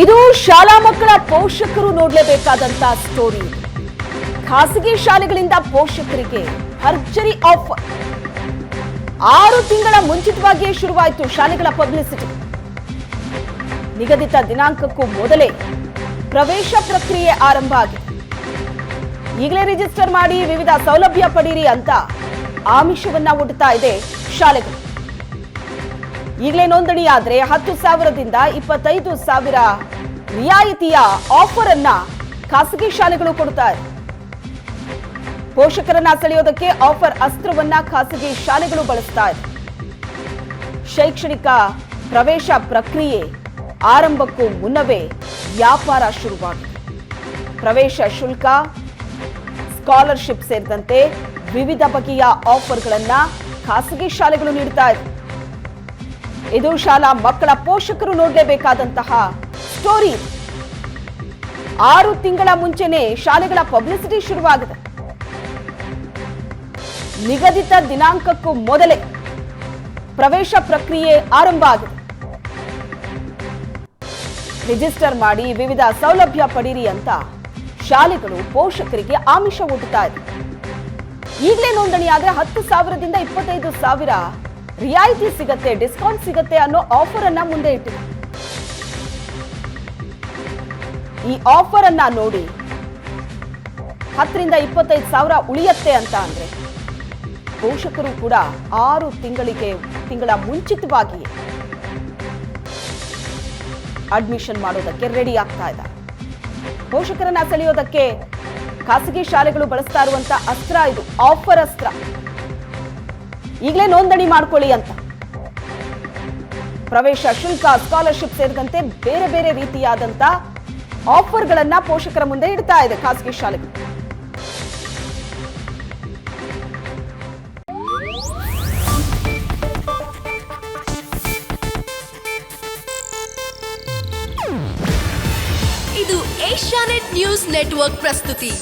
ಇದು ಶಾಲಾ ಮಕ್ಕಳ ಪೋಷಕರು ನೋಡಲೇಬೇಕಾದಂತ ಸ್ಟೋರಿ ಖಾಸಗಿ ಶಾಲೆಗಳಿಂದ ಪೋಷಕರಿಗೆ ಭರ್ಜರಿ ಆಫರ್ ಆರು ತಿಂಗಳ ಮುಂಚಿತವಾಗಿಯೇ ಶುರುವಾಯಿತು ಶಾಲೆಗಳ ಪಬ್ಲಿಸಿಟಿ ನಿಗದಿತ ದಿನಾಂಕಕ್ಕೂ ಮೊದಲೇ ಪ್ರವೇಶ ಪ್ರಕ್ರಿಯೆ ಆರಂಭ ಆಗಿದೆ. ಈಗಲೇ ರಿಜಿಸ್ಟರ್ ಮಾಡಿ ವಿವಿಧ ಸೌಲಭ್ಯ ಪಡೀರಿ ಅಂತ ಆಮಿಷವನ್ನ ಒಡ್ತಾ ಇದೆ ಶಾಲೆಗಳು. ಈಗಲೇ ನೋಂದಣಿ ಆದರೆ ಹತ್ತು ಸಾವಿರದಿಂದ ಇಪ್ಪತ್ತೈದು ಸಾವಿರ ರಿಯಾಯಿತಿಯ ಆಫರ್ ಅನ್ನ ಖಾಸಗಿ ಶಾಲೆಗಳು ಕೊಡ್ತಾರೆ. ಪೋಷಕರನ್ನ ಸೆಳೆಯೋದಕ್ಕೆ ಆಫರ್ ಅಸ್ತ್ರವನ್ನ ಖಾಸಗಿ ಶಾಲೆಗಳು ಬಳಸ್ತಾ ಇದೆ ಶೈಕ್ಷಣಿಕ ಪ್ರವೇಶ ಪ್ರಕ್ರಿಯೆ ಆರಂಭಕ್ಕೂ ಮುನ್ನವೇ ವ್ಯಾಪಾರ ಶುರುವಾಗಿದೆ. ಪ್ರವೇಶ ಶುಲ್ಕ ಸ್ಕಾಲರ್ಶಿಪ್ ಸೇರಿದಂತೆ ವಿವಿಧ ಬಗೆಯ ಆಫರ್ಗಳನ್ನ ಖಾಸಗಿ ಶಾಲೆಗಳು ನೀಡ್ತಾ ಇದೆ ಇದು ಶಾಲಾ ಮಕ್ಕಳ ಪೋಷಕರು ನೋಡಲೇಬೇಕಾದಂತಹ ಸ್ಟೋರಿ. ಆರು ತಿಂಗಳ ಮುಂಚೆನೆ ಶಾಲೆಗಳ ಪಬ್ಲಿಸಿಟಿ ಶುರುವಾಗಿದೆ. ನಿಗದಿತ ದಿನಾಂಕಕ್ಕೂ ಮೊದಲೇ ಪ್ರವೇಶ ಪ್ರಕ್ರಿಯೆ ಆರಂಭ ಆಗಿದೆ. ರಿಜಿಸ್ಟರ್ ಮಾಡಿ ವಿವಿಧ ಸೌಲಭ್ಯ ಪಡೀರಿ ಅಂತ ಶಾಲೆಗಳು ಪೋಷಕರಿಗೆ ಆಮಿಷ ಒಡ್ಡುತ್ತಾ ಇದೆ ಈಗಲೇ ನೋಂದಣಿ ಹತ್ತು ಸಾವಿರದಿಂದ ಇಪ್ಪತ್ತೈದು ಸಾವಿರ ರಿಯಾಯಿತಿ ಸಿಗತ್ತೆ, ಡಿಸ್ಕೌಂಟ್ ಸಿಗತ್ತೆ ಅನ್ನೋ ಆಫರ್ ಅನ್ನ ಮುಂದೆ ಇಟ್ಟಿದೆ. ಈ ಆಫರ್ ಅನ್ನ ನೋಡಿ ಹತ್ತರಿಂದ ಇಪ್ಪತ್ತೈದು ಸಾವಿರ ಉಳಿಯತ್ತೆ ಅಂತ ಅಂದ್ರೆ ಪೋಷಕರು ಕೂಡ ಆರು ತಿಂಗಳಿಗೆ, ತಿಂಗಳ ಮುಂಚಿತವಾಗಿ ಅಡ್ಮಿಷನ್ ಮಾಡೋದಕ್ಕೆ ರೆಡಿ ಆಗ್ತಾ ಇದ್ದಾರೆ. ಪೋಷಕರನ್ನ ಸೆಳೆಯೋದಕ್ಕೆ ಖಾಸಗಿ ಶಾಲೆಗಳು ಬಳಸ್ತಾ ಇರುವಂತ ಅಸ್ತ್ರ ಇದು, ಆಫರ್ ಅಸ್ತ್ರ. ಈಗಲೇ ನೋಂದಣಿ ಮಾಡ್ಕೊಳ್ಳಿ ಅಂತ. ಪ್ರವೇಶ ಶುಲ್ಕ ಸ್ಕಾಲರ್ಶಿಪ್ ಸೇರಿದಂತೆ ಬೇರೆ ಬೇರೆ ರೀತಿಯಾದಂತ ಆಫರ್ಗಳನ್ನ ಪೋಷಕರ ಮುಂದೆ ಇಡ್ತಾ ಇದೆ ಖಾಸಗಿ ಶಾಲೆಗಳು. ಇದು ಏಷ್ಯಾನೆಟ್ ನ್ಯೂಸ್ ನೆಟ್ವರ್ಕ್ ಪ್ರಸ್ತುತಿ.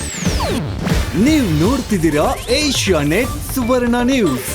ನೀವು ನೋಡ್ತಿದ್ದೀರಾ ಏಷ್ಯಾನೆಟ್ ಸುವರ್ಣ ನ್ಯೂಸ್.